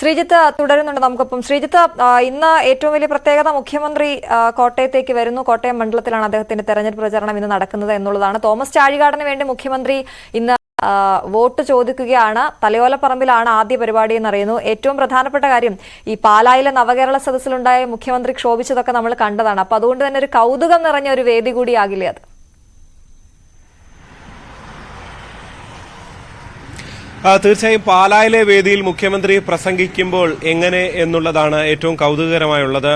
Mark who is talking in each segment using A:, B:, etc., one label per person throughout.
A: ശ്രീജിത്ത് തുടരുന്നുണ്ട് നമുക്കൊപ്പം. ശ്രീജിത്ത് ഇന്ന് ഏറ്റവും വലിയ പ്രത്യേകത മുഖ്യമന്ത്രി കോട്ടയത്തേക്ക് വരുന്നു. കോട്ടയം മണ്ഡലത്തിലാണ് അദ്ദേഹത്തിന്റെ തെരഞ്ഞെടുപ്പ് പ്രചരണം ഇന്ന് നടക്കുന്നത് എന്നുള്ളതാണ്. തോമസ് ചാഴികാടന് വേണ്ടി മുഖ്യമന്ത്രി ഇന്ന് വോട്ട് ചോദിക്കുകയാണ്. തലയോലപ്പറമ്പിലാണ് ആദ്യ പരിപാടി എന്നറിയുന്നു. ഏറ്റവും പ്രധാനപ്പെട്ട കാര്യം ഈ പാലായിലെ നവകേരള സദസ്സിലുണ്ടായ മുഖ്യമന്ത്രി ക്ഷോഭിച്ചതൊക്കെ നമ്മൾ കണ്ടതാണ്. അപ്പൊ അതുകൊണ്ട് തന്നെ ഒരു കൗതുകം നിറഞ്ഞ ഒരു വേദി കൂടിയാകില്ലേ അത്?
B: തീർച്ചയായും പാലായിലെ വേദിയിൽ മുഖ്യമന്ത്രി പ്രസംഗിക്കുമ്പോൾ എങ്ങനെ എന്നുള്ളതാണ് ഏറ്റവും കൗതുകകരമായുള്ളത്.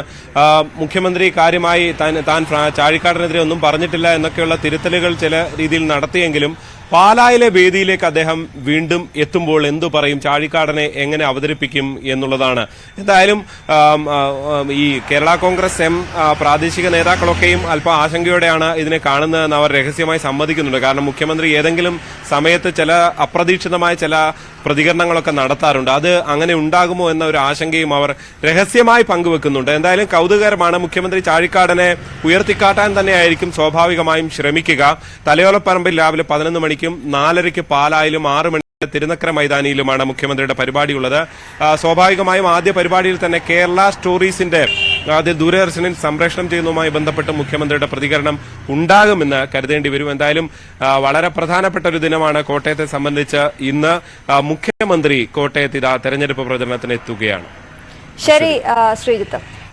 B: മുഖ്യമന്ത്രി കാര്യമായി താൻ താൻ ചാഴിക്കാടിനെതിരെ ഒന്നും പറഞ്ഞിട്ടില്ല എന്നൊക്കെയുള്ള തിരുത്തലുകൾ ചില രീതിയിൽ നടത്തിയെങ്കിലും പാലായിലെ വേദിയിലേക്ക് അദ്ദേഹം വീണ്ടും എത്തുമ്പോൾ എന്തു പറയും? ചാഴിക്കാടനെ എങ്ങനെ അവതരിപ്പിക്കും എന്നുള്ളതാണ്. എന്തായാലും ഈ കേരള കോൺഗ്രസ് എം പ്രാദേശിക നേതാക്കളൊക്കെയും അല്പം ആശങ്കയോടെയാണ് ഇതിനെ കാണുന്നതെന്ന് അവർ രഹസ്യമായി സമ്മതിക്കുന്നുണ്ട്. കാരണം മുഖ്യമന്ത്രി ഏതെങ്കിലും സമയത്ത് ചില അപ്രതീക്ഷിതമായ ചില പ്രതികരണങ്ങളൊക്കെ നടത്താറുണ്ട്. അത് അങ്ങനെ ഉണ്ടാകുമോ എന്ന ഒരു ആശങ്കയും അവർ രഹസ്യമായി പങ്കുവെക്കുന്നുണ്ട്. എന്തായാലും കൗതുകകരമാണ്. മുഖ്യമന്ത്രി ചാഴിക്കാടനെ ഉയർത്തിക്കാട്ടാൻ തന്നെയായിരിക്കും സ്വാഭാവികമായും ശ്രമിക്കുക. തലയോലപ്പറമ്പിൽ രാവിലെ പതിനൊന്ന് മണിക്കും നാലരയ്ക്ക് പാലായിലും ആറ് മണി തിരുനക്കര മൈതാനിയിലുമാണ് മുഖ്യമന്ത്രിയുടെ പരിപാടിയുള്ളത്. സ്വാഭാവികമായും ആദ്യ പരിപാടിയിൽ തന്നെ കേരള സ്റ്റോറീസിന്റെ ആദ്യ ദൂരദർശനിൽ സംപ്രേഷണം ചെയ്യുന്നതുമായി ബന്ധപ്പെട്ട് മുഖ്യമന്ത്രിയുടെ പ്രതികരണം ഉണ്ടാകുമെന്ന് കരുതേണ്ടി വരും. എന്തായാലും വളരെ പ്രധാനപ്പെട്ട ഒരു ദിനമാണ് കോട്ടയത്തെ സംബന്ധിച്ച് ഇന്ന് മുഖ്യമന്ത്രി കോട്ടയത്ത് ഇതാ തെരഞ്ഞെടുപ്പ് പ്രചരണത്തിന് എത്തുകയാണ്.
A: ശരി ശ്രീജിത്ത്.